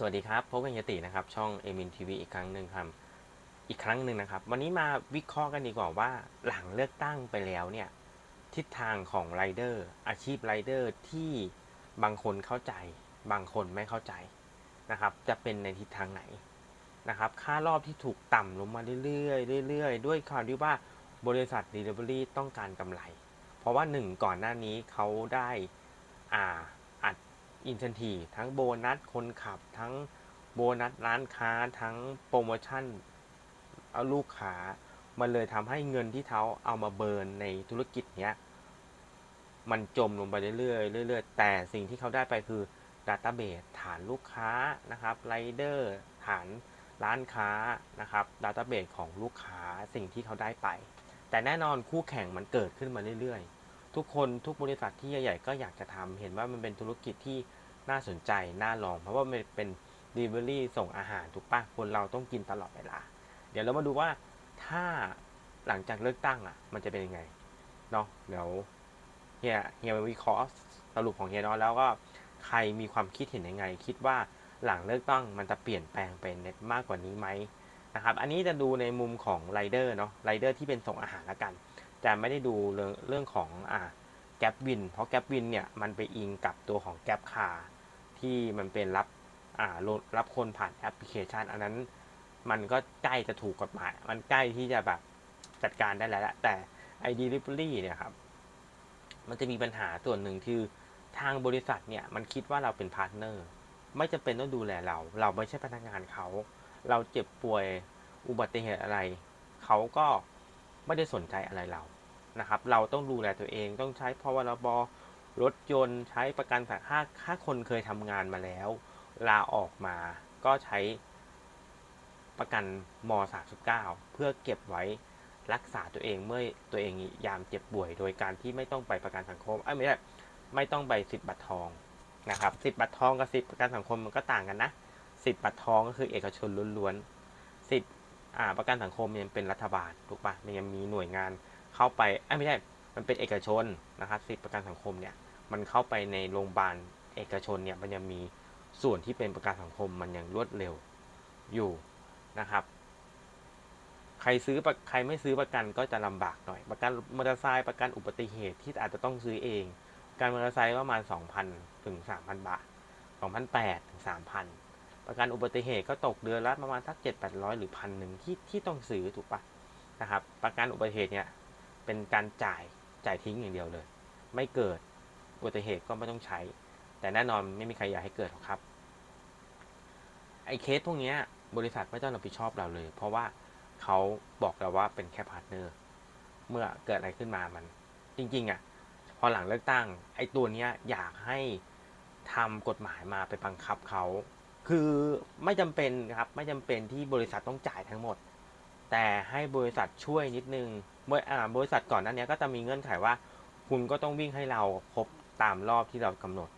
สวัสดีครับพบกันยตินะครับ ช่องเอมินทีวีอีกครั้งหนึ่งครับอีกครั้งหนึ่งนะครับ วันนี้มาวิเคราะห์กันดีกว่าว่าหลังเลือกตั้งไปแล้วเนี่ยทิศทางของไรเดอร์อาชีพไรเดอร์ที่บางคนเข้าใจ บางคนไม่เข้าใจนะครับ จะเป็นในทิศทางไหนนะครับ ค่ารอบที่ถูกต่ำลงมาเรื่อยๆเรื่อยๆ ด้วยความที่ว่าบริษัท Delivery ต้องการกำไร เพราะว่าหนึ่งก่อนหน้านี้เขาได้อ่า อินเซนทีทั้งโบนัสคนขับ ทั้งโบนัสร้านค้าทั้งโปรโมชั่นเอาลูกค้ามันเลยทำให้เงินที่เขาเอามาเบิร์นในธุรกิจเนี้ย มันจมลงไปเรื่อยๆเรื่อยๆ แต่สิ่งที่เขาได้ไปคือ Database ฐานลูกค้านะครับไรเดอร์ฐานร้านค้านะครับ Database ของลูกค้าสิ่งที่เขาได้ไป แต่แน่นอนคู่แข่งมันเกิดขึ้นมาเรื่อยๆ ทุกคนทุกบริษัทที่ใหญ่ๆก็อยากจะทำเห็นว่ามันเป็นธุรกิจที่น่าสนใจ น่าลอง เพราะว่ามันเป็น Delivery ส่งอาหารถูกปะคนเราต้องกินตลอดเวลา เดี๋ยวเรามาดูว่าถ้าหลังจากเลือกตั้งอะ มันจะเป็นยังไงเนาะเดี๋ยวเฮียเฮียวิเคราะห์สรุปของเฮียเนาะแล้วก็ใครมีความคิดเห็นยังไง คิดว่าหลังเลือกตั้งมันจะเปลี่ยนแปลงไปเน็ตมากกว่านี้ไหมนะครับ อันนี้จะดูในมุมของไรเดอร์เนาะไรเดอร์ที่เป็นส่งอาหารละกัน จะไม่ได้ดูเรื่องของอ่าแกร็บวิน เพราะแกร็บวินเนี่ยมันไปอิงกับตัวของแกร็บคาที่มันเป็นรับอ่าโหลดรับคนผ่านแอปพลิเคชัน อันนั้นมันก็ใกล้จะถูกกฎหมาย มันใกล้ที่จะแบบจัดการได้แล้วแหละแต่ไอ delivery เนี่ยครับ มันจะมีปัญหาส่วนหนึ่งคือทางบริษัทเนี่ยมันคิดว่าเราเป็นพาร์ทเนอร์ ไม่จำเป็นต้องดูแลเรา เราไม่ใช่พนักงานเขา เราเจ็บป่วยอุบัติเหตุอะไร เขาก็ ไม่ได้สนใจอะไรเรานะครับ เราต้องดูแลตัวเองต้องใช้พวรบรถยนต์ใช้ประกันสังฆาถ้าคนเคยทำงานมาแล้ว ลาออกมาก็ใช้ประกันม 39 เพื่อเก็บไว้รักษาตัวเองเมื่อตัวเองยามเจ็บป่วย โดยการที่ไม่ต้องไปประกันสังคมเอ้ไม่ใช่ไม่ต้องไปสิทธิ์บัตรทองนะครับสิทธิ์บัตรทองกับสิทธิ์ประกันสังคมมันก็ต่างกันนะสิทธิ์บัตรทองก็คือเอกชนล้วนๆ ประกันสังคมยังเป็นรัฐบาลถูกปะมันยังมีหน่วยงานเข้าไปอ้ยไม่ใช่ มันเป็นเอกชนนะครับสิทธิประกันสังคมเนี่ยมันเข้าไปในโรงพยาบาลเอกชนเนี่ยมันยังมีส่วนที่เป็นประกันสังคมมันยังรวดเร็วอยู่นะครับ ใครซื้อใครไม่ซื้อประกันก็จะลำบากหน่อย ประกันมอเตอร์ไซค์ประกันอุบัติเหตุที่อาจจะต้องซื้อเอง การมอเตอร์ไซค์ประมาณ 2,000ถึง3,000 บาท 2,800ถึง3,000 ประกันอุบัติเหตุก็ตกเดือนละประมาณสัก7-800หรือพันหนึ่งที่ที่ต้องซื้อถูกปะนะครับ ประกันอุบัติเหตุเนี่ยเป็นการจ่ายจ่ายทิ้งอย่างเดียวเลย ไม่เกิดอุบัติเหตุก็ไม่ต้องใช้ แต่แน่นอนไม่มีใครอยากให้เกิดหรอกครับไอ้เคสพวกเนี้ยบริษัทไม่ต้องรับผิดชอบเราเลย เพราะว่าเขาบอกเราว่าเป็นแค่พาร์ทเนอร์เมื่อเกิดอะไรขึ้นมามัน จริงๆอะพอหลังเลือกตั้งไอ้ตัวเนี้ยอยากให้ทำกฎหมายมาไปบังคับเขา คือไม่จำเป็นครับไม่จำเป็นที่บริษัทต้องจ่ายทั้งหมด แต่ให้บริษัทช่วยนิดนึงเมื่ออ่าบริษัทก่อนหน้านี้ยก็จะมีเงื่อนไขว่า คุณก็ต้องวิ่งให้เราครบตามรอบที่เรากำหนด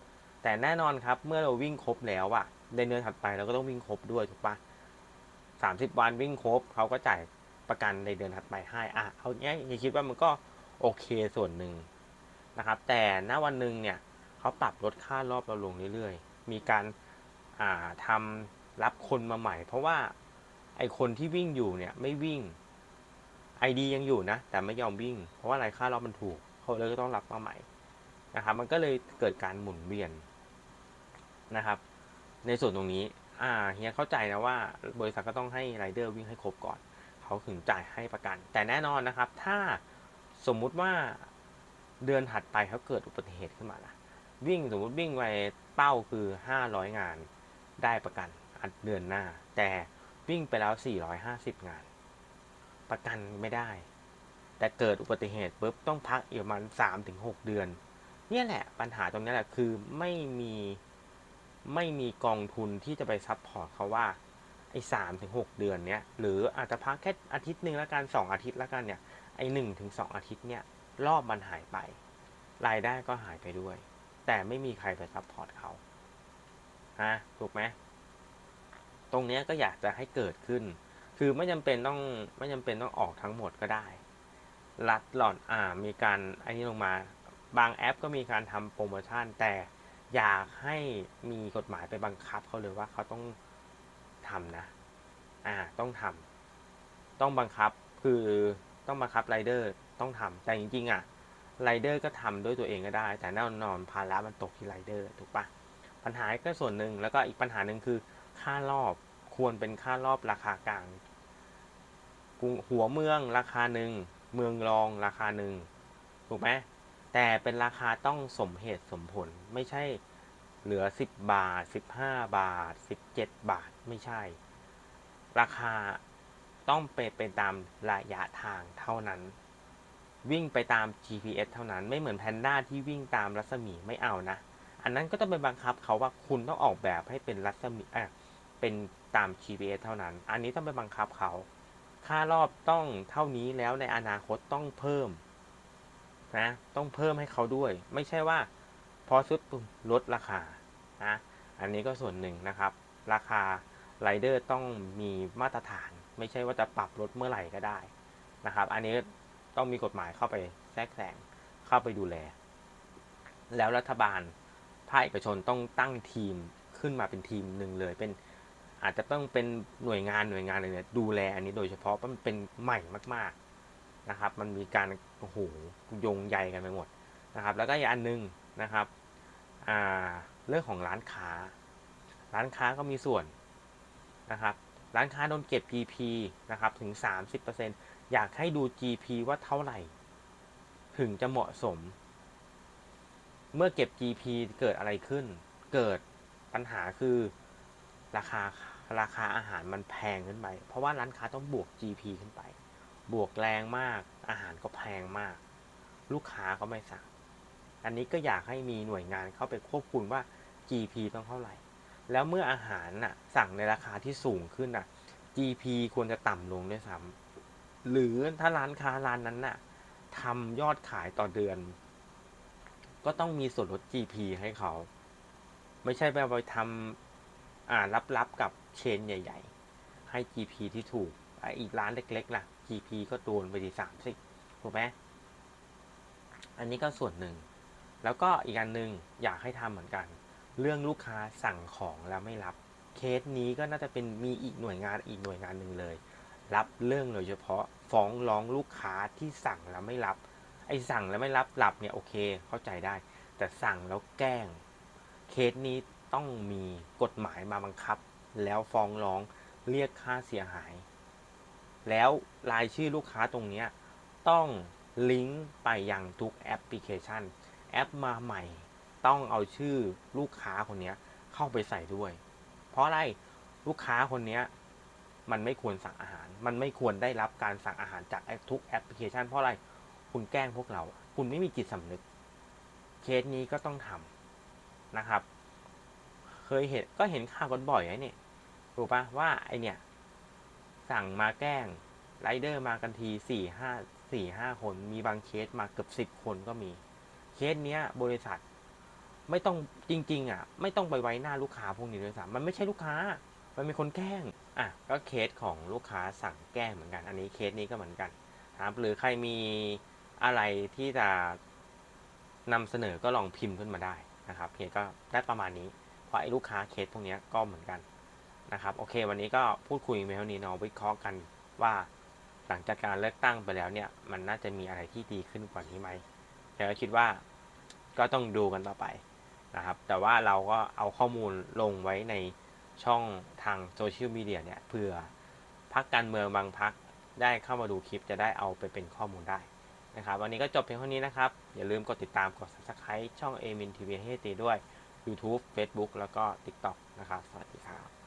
แต่แน่นอนครับเมื่อเราวิ่งครบแล้วอะในเดือนถัดไปเราก็ต้องวิ่งครบด้วยถูกปะสามสิบวันวิ่งครบเขาก็จ่ายประกันในเดือนถัดไปให้อะเอาเนี้ยอย่าคิดว่ามันก็โอเคส่วนหนึ่งนะครับ แต่ณวันหนึ่งเนี่ยเขาปรับลดค่ารอบเราลงเรื่อยๆ มีการ ทำรับคนมาใหม่ เพราะว่าไอคนที่วิ่งอยู่เนี่ยไม่วิ่งไอดียังอยู่นะ แต่ไม่ยอมวิ่ง เพราะว่าอะไรค่ารอบมันถูกเขาเลยก็ต้องรับมาใหม่นะครับมันก็เลยเกิดการหมุนเวียนนะครับ ในส่วนตรงนี้อ่าเฮียเข้าใจนะว่าบริษัทก็ต้องให้ไรเดอร์วิ่งให้ครบก่อน เขาถึงจ่ายให้ประกัน แต่แน่นอนนะครับ ถ้าสมมุติว่าเดือนถัดไปเขาเกิดอุบัติเหตุขึ้นมาล่ะวิ่งสมมุติวิ่งไปเป้าคือห้าร้อยงาน ได้ประกันอันเดือนหน้า แต่วิ่งไปแล้วสี่ร้อยห้าสิบงาน ประกันไม่ได้ แต่เกิดอุบัติเหตุปุ๊บต้องพักอีกประมาณสามถึงหกเดือน เนี่ยแหละปัญหาตรงนี้แหละคือไม่มีไม่มีกองทุนที่จะไปซับพอร์ตเขาว่าไอ้สามถึงหกเดือนเนี้ยหรืออาจจะพักแค่อาทิตย์หนึ่งแล้วกันสองอาทิตย์แล้วกันเนี่ยไอ้หนึ่งถึงสองอาทิตย์เนี่ยรอบมันหายไป รายได้ก็หายไปด้วย แต่ไม่มีใครไปซับพอร์ตเขา ฮะถูกไหมตรงนี้ก็อยากจะให้เกิดขึ้น คือไม่จำเป็นต้องไม่จำเป็นต้องออกทั้งหมดก็ได้ รัดหล่อนอ่ามีการไอ้นี้ลงมา บางแอปก็มีการทำโปรโมชั่น แต่อยากให้มีกฎหมายไปบังคับเขาเลยว่าเขาต้องทำนะ อ่าต้องทำต้องบังคับคือต้องบังคับไรเดอร์ต้องทำแต่จริงๆอะไรเดอร์ก็ทำด้วยตัวเองก็ได้ แต่แน่นอนภาระมันตกที่ไรเดอร์ถูกปะ ปัญหาก็ส่วนหนึ่งแล้วก็อีกปัญหาหนึ่งคือค่ารอบควรเป็นค่ารอบราคากลางกรุงหัวเมืองราคาหนึ่งเมืองรองราคาหนึ่งถูกไหมแต่เป็นราคาต้องสมเหตุสมผลไม่ใช่เหลือ 10 บาท 15 บาท 17 บาทไม่ใช่ ราคาต้องเป็นไปตามระยะทางเท่านั้น วิ่งไปตาม GPS เท่านั้นไม่เหมือนแพนด้าที่วิ่งตามรัศมีไม่เอานะ อันนั้นก็ต้องไปบังคับเขาว่าคุณต้องออกแบบให้เป็นรัศมีอะเป็นตาม GPS เท่านั้น อันนี้ต้องไปบังคับเขา ค่ารอบต้องเท่านี้แล้วในอนาคตต้องเพิ่มนะ ต้องเพิ่มให้เขาด้วย ไม่ใช่ว่า พอซื้อปุ๊บลดราคานะอันนี้ก็ส่วนหนึ่งนะครับ ราคาไรเดอร์ต้องมีมาตรฐาน ไม่ใช่ว่าจะปรับลดเมื่อไหร่ก็ได้นะครับ อันนี้ต้องมีกฎหมายเข้าไปแทรกแซงเข้าไปดูแล แล้วรัฐบาล ภาคเอกชนต้องตั้งทีมขึ้นมาเป็นทีมหนึ่งเลย เป็นอาจจะต้องเป็นหน่วยงานหน่วยงานหนึ่งเนี่ยดูแลอันนี้โดยเฉพาะมันเป็นใหม่มาก ๆนะครับ มันมีการโอ้โหยงใยกันไปหมดนะครับ แล้วก็อีกอันหนึงนะครับอ่าเรื่องของร้านค้า ร้านค้าก็มีส่วนนะครับ ร้านค้าโดนเก็บ GP นะครับถึง 30%อยากให้ดู GP ว่าเท่าไหร่ ถึงจะเหมาะสม เมื่อเก็บ GP เกิดอะไรขึ้น เกิดปัญหาคือราคาราคาอาหารมันแพงขึ้นไป เพราะว่าร้านค้าต้องบวก GP ขึ้นไป บวกแรงมาก อาหารก็แพงมาก ลูกค้าก็ไม่สั่ง อันนี้ก็อยากให้มีหน่วยงานเข้าไปควบคุมว่า GP ต้องเท่าไหร่ แล้วเมื่ออาหารน่ะสั่งในราคาที่สูงขึ้นน่ะ GP ควรจะต่ำลงด้วยซ้ำหรือถ้าร้านค้าร้านนั้นน่ะทำยอดขายต่อเดือน ก็ต้องมีส่วนลด GP ให้เขา ไม่ใช่แบบไปทำอ่ารับๆกับเชนใหญ่ ๆ ให้ GP ที่ถูกไอ้อีกร้านเล็กๆล่ะ GP ก็โดนไปดีสามสิถูกไหมอันนี้ก็ส่วนหนึ่ง แล้วก็อีกอันหนึ่งอยากให้ทำเหมือนกัน เรื่องลูกค้าสั่งของแล้วไม่รับ เคสนี้ก็น่าจะเป็นมีอีกหน่วยงานอีกหน่วยงานหนึ่งเลย รับเรื่องโดยเฉพาะฟ้องร้องลูกค้าที่สั่งแล้วไม่รับ ไอ้สั่งแล้วไม่รับหลับเนี่ยโอเคเข้าใจได้ แต่สั่งแล้วแกล้ง เคสนี้ต้องมีกฎหมายมาบังคับ แล้วฟ้องร้องเรียกค่าเสียหาย แล้วรายชื่อลูกค้าตรงเนี้ยต้องลิงก์ไปยังทุกแอปพลิเคชัน แอปมาใหม่ ต้องเอาชื่อลูกค้าคนเนี้ยเข้าไปใส่ด้วย เพราะอะไรลูกค้าคนเนี้ยมันไม่ควรสั่งอาหาร มันไม่ควรได้รับการสั่งอาหารจากทุกแอปพลิเคชันเพราะอะไร คุณแกล้งพวกเรา คุณไม่มีจิตสำนึก เคสนี้ก็ต้องทำนะครับ เคยเห็นก็เห็นข่าวกันบ่อยไอ้นี่ถูกปะว่าไอเนี่ย สั่งมาแกล้งไรเดอร์มากันทีสี่ห้าสี่ห้าคนมีบางเคสมาเกือบสิบคนก็มี เคสเนี้ย บริษัท ไม่ต้องจริง ๆ อะ ไม่ต้องไปไว้หน้าลูกค้าพวกนี้ด้วยซ้ำมันไม่ใช่ลูกค้า มันเป็นคนแกล้งอะก็เคสของลูกค้าสั่งแกล้งเหมือนกัน อันนี้เคสนี้ก็เหมือนกันครับหรือใครมี อะไรที่จะนำเสนอก็ลองพิมพ์ขึ้นมาได้นะครับเพจก็ได้ประมาณนี้เพราะไอ้ลูกค้าเคสพวกนี้ก็เหมือนกันนะครับโอเค วันนี้ก็พูดคุยไปเท่านี้เนาะวิเคราะห์กันว่าหลังจากการเลือกตั้งไปแล้วเนี่ย มันน่าจะมีอะไรที่ดีขึ้นกว่านี้ไหมแต่ก็คิดว่าก็ต้องดูกันต่อไปนะครับ แต่ว่าเราก็เอาข้อมูลลงไว้ในช่องทางโซเชียลมีเดียเนี่ยเพื่อพักการเมืองบางพักได้เข้ามาดูคลิปจะได้เอาไปเป็นข้อมูลได้ นะครับวันนี้ก็จบเพียงเท่านี้นะครับ อย่าลืมกดติดตามกด subscribe ช่อง a m i n TV ให้ตีด้วย YouTube Facebook แล้วก็ TikTok นะครับ สวัสดีครับ